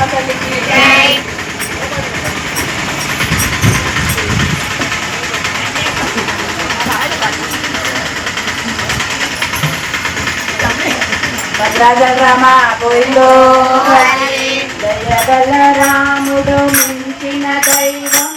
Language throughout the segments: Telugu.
అమ్మ తల్లికి భద్రాచలరామ పోయిందో. దయ బలరాముడు మించిన దైవం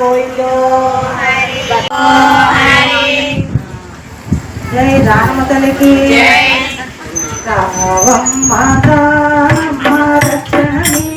గోవిందో. జై రామ తల్లికి. Ramamma Rama రచనీ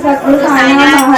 在职场上打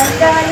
Ang dahil